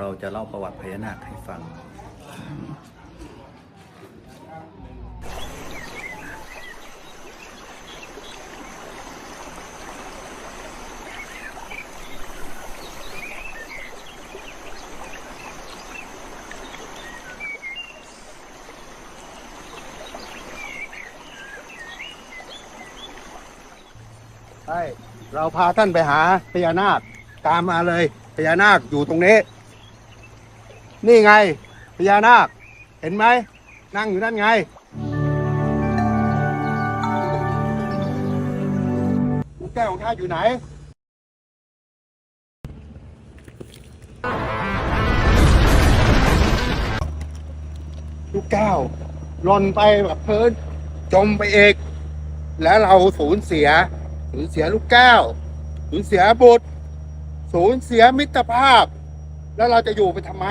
เราจะเล่าประวัติพญานาคให้ฟัง ใช่ เราพาท่านไปหาพญานาค ตามมาเลยพญานาคอยู่ตรงนี้ นี่ไงพญานาค เห็นไหม นั่งอยู่นั่นไงลูกแก้วของข้าอยู่ไหน ลูกแก้วหล่นไปแบบเพลินจมไปเอก แล้วเราสูญเสีย สูญเสียลูกแก้ว สูญเสียบุตร สูญเสียมิตรภาพ แล้วเราจะอยู่ไปทำไม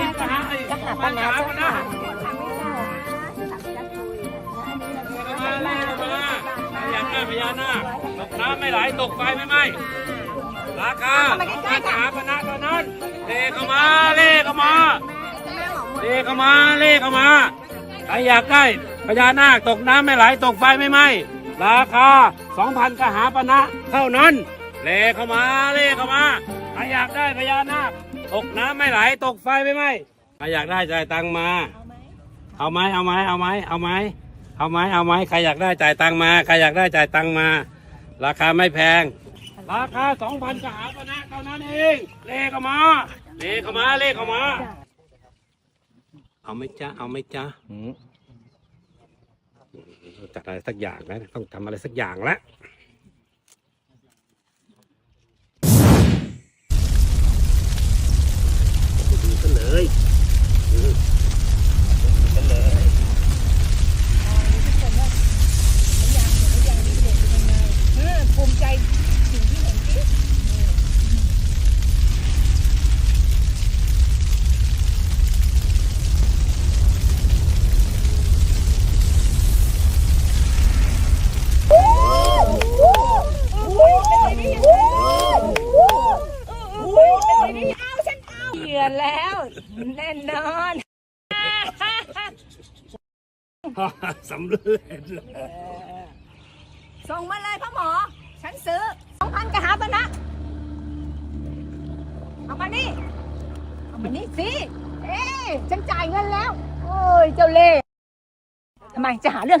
ราคาสิบกหาสิบพันกหาพันนะเลขเข้ามาเลขเข้ามาใครอยากได้พญานาคตกน้ำไม่ไหลตกไฟไม่ไหมราคาสองพันกหาพันะเท่านั้นเลขเข้ามาเลขเข้ามาเลขเข้ามาเลขเข้ามาใครอยากได้พญานาคตกน้ำไม่ไหลตกไฟไม่ไหมราคา2,000กหาปณะเท่านั้นเลเข้ามาเลเข้ามาใครอยากได้พญานาค ตกน้ำไม่ไหล ตกไฟไม่ไหมใครอยากได้จ่ายตังมา เอาไหมเอาไหมเอาไหมเอาไหมเอาไหมเอาไหมใครอยากได้จ่ายตังมา ใครอยากได้จ่ายตังมา ราคาไม่แพง ราคา2,000กหาปณะเท่านั้นเอง เลขเข้ามา เลขเข้ามา เลขเข้ามา เอาไหมจ๊ะเอาไหมจ๊ะจัดอะไรสักอย่างแล้วต้องทำอะไรสักอย่างแล้ว กันเลยดูกันเลยภูมิใจสิ่งที่เห็นที่ สำเร็จแล้วส่งมาเลยพ่อหมอ ฉันซื้อสองพันกะหาปะนะ เอามานี่ เอามานี่สิ เอ๊ะฉันจ่ายเงินแล้ว โอ้ย เจ้าเล่ห์ทำไมจะหาเรื่อง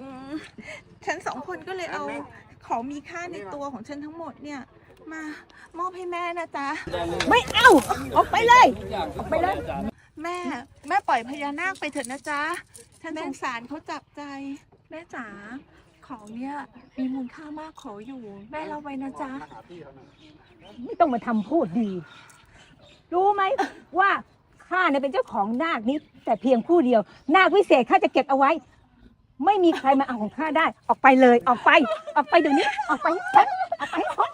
อืมฉันสองคนก็เลยเอาของมีค่าในตัวของฉันทั้งหมดเนี่ย มามอบให้แม่นะจ๊ะ ไม่เอาออกไปเลยออกไปเลย แม่ แม่ปล่อยพญานาคไปเถอะนะจ๊ะ ฉันสงสารเขาจับใจ แม่จ๋า ของเนี่ยมีมูลค่ามากขออยู่ แม่เราไว้นะจ๊ะ ไม่ต้องมาทำพูดดี รู้ไหมว่าข้าเนี่ยเป็นเจ้าของนาคนี้ แต่เพียงผู้เดียว นาควิเศษข้าจะเก็บเอาไว้ ไม่มีใครมาเอาของข้าได้ ออกไปเลย ออกไป ออกไปเดี๋ยวนี้ ออกไปให้พ้นออกไปให้พ้น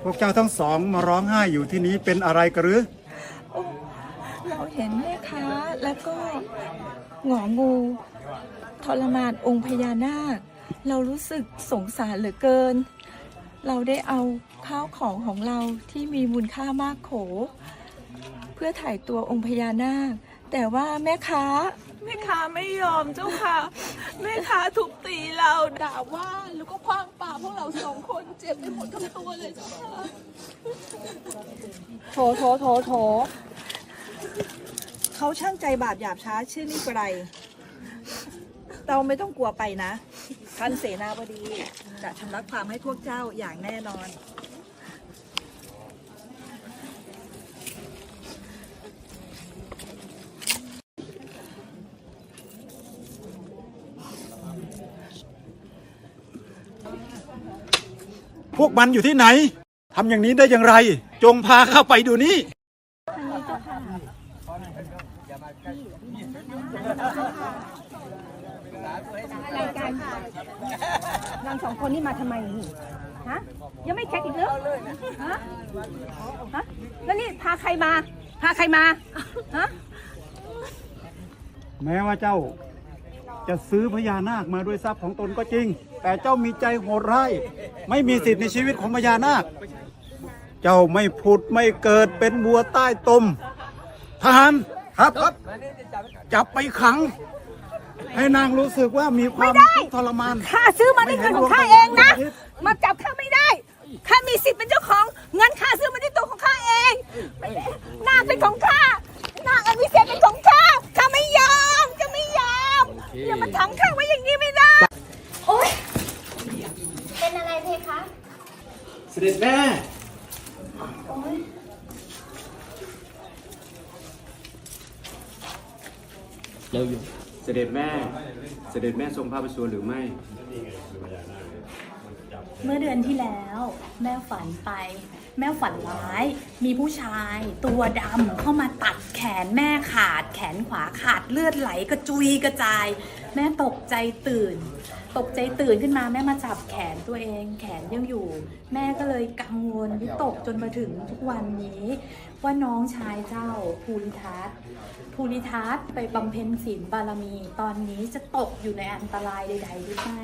พ วกเจ้าทั้งสองมาร้องไห้อยู่ที่นี้เป็นอะไรกันหรือเราเห็นแม่ค้าแล้วก็หงองูทรมานองค์พญานาค เรารู้สึกสงสารเหลือเกิน เราได้เอาข้าวของของเราที่มีมูลค่ามากโข เพื่อถ่ายตัวองค์พญานาค แต่ว่าแม่ค้า แม่ค้าไม่ยอมเจ้าค่ะ แม่ค้าทุบตีเราด่าว่าแล้วก็คว้างปาพวกเราสองคนเจ็บไปหมดทั้งตัวเลยเจ้าค่ะโถโถโถโถเขาช่างใจบาปหยาบช้าชื่อนี่ไกรเราไม่ต้องกลัวไปนะ ท่านเสนาบดีจะชำระความให้พวกเจ้าอย่างแน่นอน วกมันอยู่ที่ไหนทำอย่างนี้ได้อย่างไร จงพาเข้าไปดูนี่อะไรกันเราสองคนนี่มาทำไมนี่ฮะยังไม่แคกอีกเหรอฮะฮะแล้วนี่พาใครมา พาใครมาฮะแม้ว่าเจ้าจะซื้อพญานาคมาด้วยทรัพย์ของตนก็จริง แต่เจ้ามีใจโหดร้ายไม่มีสิทธิ์ในชีวิตของพญานาค เจ้าไม่ผุดไม่เกิดเป็นบัวใต้ตมทหารครับครับ จับไปขัง ให้นางรู้สึกว่ามีความทุกข์ทรมานข้าซื้อมาด้วยเงินของข้าเองนะ มาจับข้าไม่ได้ข้ามีสิทธิ์เป็นเจ้าของเงินข้าซื้อมาด้วยตัวของข้าเองไม่ได้นาคเป็นของข้านาคอันวิเศษเป็นของข้าข้าไม่ยอมจะไม่ยอมอย่ามาถังข้าไว้อย่างนี้ไม่ได้ โอ๊ย เป็นอะไรเพคะ เสด็จแม่แล้วอยู่ เสด็จแม่ เสด็จแม่ทรงพระประสูรหรือไม่ เมื่อเดือนที่แล้ว แม่ฝันไป แม่ฝันร้าย มีผู้ชาย ตัวดำเข้ามาตัดแขนแม่ขาด แขนขวาขาดเลือดไหลกระจุยกระจาย แม่ตกใจตื่น ตกใจตื่นขึ้นมาแม่มาจับแขนตัวเอง แขนยังอยู่ แม่ก็เลยกังวลวิตกจนมาถึงทุกวันนี้ ว่าน้องชายเจ้าภูริทัศน์ภูริทัศน์ไปบำเพ็ญศีลบารมี ตอนนี้จะตกอยู่ในอันตรายใดๆหรือไม่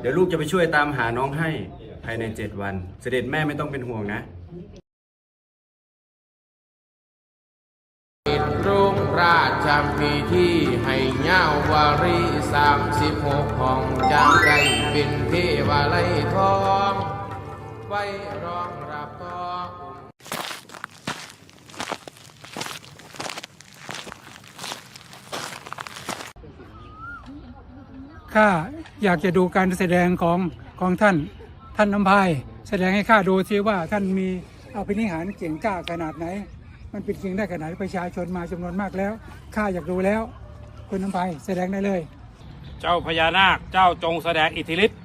เดี๋ยวลูกจะไปช่วยตามหาน้องให้ ภายในเจ็ดวัน เสด็จแม่ไม่ต้องเป็นห่วงนะ รุ่งราชพิธีให้เย้าวารีสามสิบหกห้องจังได้เป็นเทวาลัยทอง ไว้รองรับทอง ข้าอยากจะดูการแสดงของของท่าน ท่านน้ำพายแสดงให้ข้าดูซิว่าท่านมีอภินิหารเก่งกล้าขนาดไหน มันเป็นจริงได้ขนาดไหนประชาชนมาจำนวนมากแล้วข้าอยากดูแล้ว คุณน้ำพายแสดงได้เลย เจ้าพญานาคเจ้าจงแสดงอิทธิฤทธิ์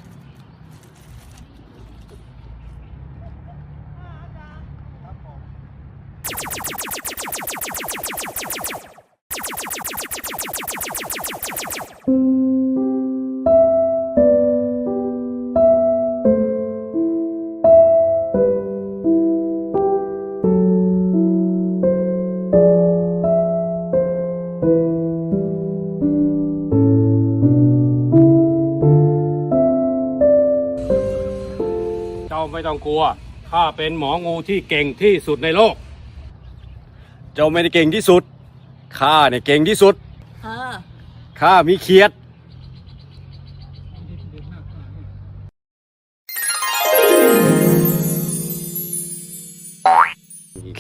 เจ้ ไม่ต้องกลัวข้าเป็นหมองูที่เก่งที่สุดในโลก เจ้าไม่ได้เก่งที่สุดข้าเนี่ยเก่งที่สุด เออ ข้ามีเขียด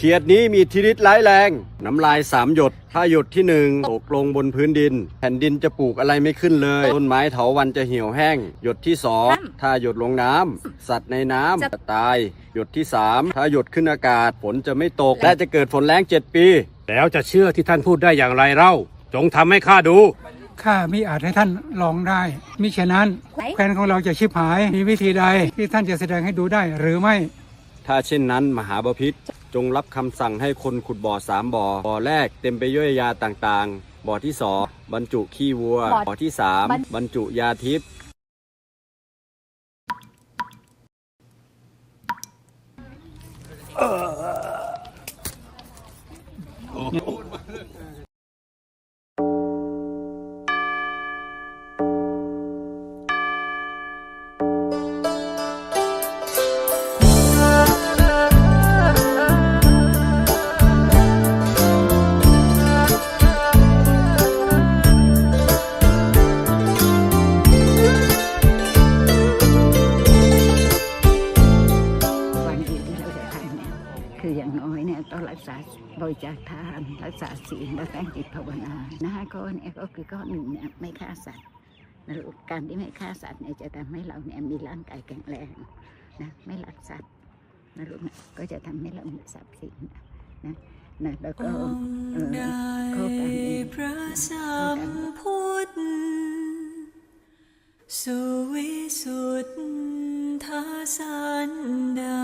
ขียดนี้มีอิทธิฤทธิ์ร้ายแรง น้ำลายสามหยด ถ้าหยดที่หนึ่งตกลงบนพื้นดิน แผ่นดินจะปลูกอะไรไม่ขึ้นเลย ต้นไม้เถาวันจะเหี่ยวแห้ง หยดที่สองถ้าหยดลงน้ำสัตว์ในน้ำจะตาย หยดที่สามถ้าหยดขึ้นอากาศฝนจะไม่ตก และจะเกิดฝนแรงเจ็ดปี แล้วจะเชื่อที่ท่านพูดได้อย่างไรเล่า จงทำให้ข้าดูข้ามิอาจให้ท่านลองได้ มิฉะนั้นแผนของเราจะชิบหาย มีวิธีใดที่ท่านจะแสดงให้ดูได้หรือไม่ ถ้าเช่นนั้นมหาบพิษ จงรับคำสั่งให้คนขุดบ่อสามบ่อ บ่อแรกเต็มไปด้วยยาต่างๆ บ่อที่สองบรรจุขี้วัว บ่อที่สามบรรจุยาทิพย์ ศีลและตั้งจิตภาวนานะข้อเนี้ก็คือข้อหนึ่งเนี่ยไม่ฆ่าสัตว์นะลูกการที่ไม่ฆ่าสัตว์เนี่ยจะทำให้เราเนี่ยมีร่างกายแข็งแรงนะไม่ลักสัตว์นะลูกนะก็จะทำให้เรามีทรัพย์สินนะนะนะแล้วก็เออข้อการเองพระสักามพุทธสุวิสุทธาสันดา